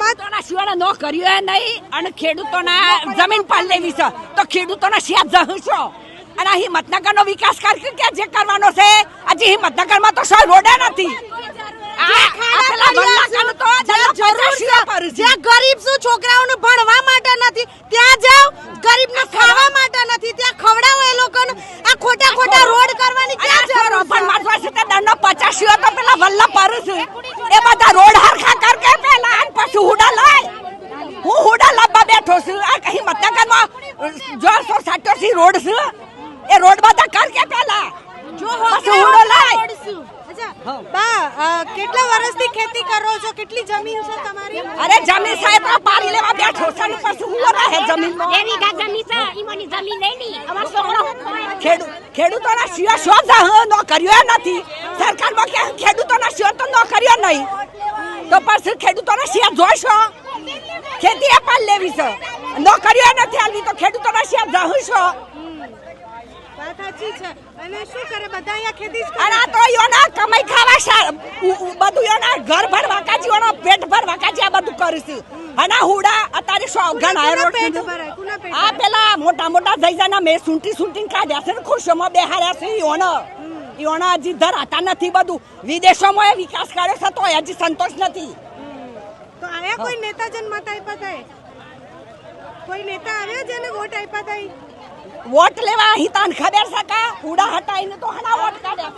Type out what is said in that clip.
મત નો કર્યું નહીં અને ખેડૂતોના જમીન લેવી છે. તો ખેડૂતોના શિયા અને વિકાસ જે કરવાનો છે? તો રોડે નથી. જ્યાં ગરીબ શું છોકરાઓને ભણવા માટે નથી ત્યાં જાઓ. ગરીબને ખાવા માટે નથી ત્યાં ખવડાવો એ લોકોને. આ ખોટા ખોટા રોડ કરવાની ક્યાં જરૂર રોપણ મારવા છે પચાસ તો પેલા વલ્લા પર છે એ બધા રોડ હરખા કર કે પેલા અને પછી હુડા લાય હું હુડા લાવવા બેઠો છું આ હિંમતનગરમાં જોરસો સાતોસી રોડ છે એ રોડ બધા કર કે પેલા? જો હુડો લાય. બા કેટલા વર્ષથી ખેતી કરો છો? કેટલી જમીન છે તમારી? અરે જમીન સાહેબ આ પારી લેવા બેઠો છે ને પછી હું રહે જમીનમાં બે વીઘા જમીન છે ઈમોની જમીન લઈ ની. અમારો છોકરો ખેડૂત ખેડૂતોના સિવાય શોધ ન કર્યો નથી. સરકારમાં કે ખેડૂતોના સિવાય તો ન કર્યો નહીં. તો પછી ખેડૂતોના સિવાય જોઈશો ખેતી અપાલ લેવી છે. નોકરીઓ નથી હાલવી તો સિવાય જહીશો વાત સાચી છે. અને શું કરે? બધા અહીંયા ખેતી જ અને આ તો યોના કમાઈ ખાવા બધું યોના ઘર ભર વાકાજી યોનો પેટ ભર વાકાજી આ બધું કરીશું. અને હુડા અત્યારે સો ઘણા રોડ આ પેલા મોટા મોટા જઈજાના મેં સૂંટી સૂંટીને કાઢ્યા છે ને બેહાડ્યા છે ઈઓનો ઈઓનો હજી ધરાતા નથી બધું. વિદેશોમાં વિકાસ કર્યો છે તો હજી સંતોષ નથી. આયા કોઈ નેતા જન મત આપ્યા થાય કોઈ નેતા આવ્યા જેને વોટ આપ્યા થાય વોટ લેવા અહીં તાન ખબર સકા હુડા હટાઈને તો હના વોટ કાઢ્યા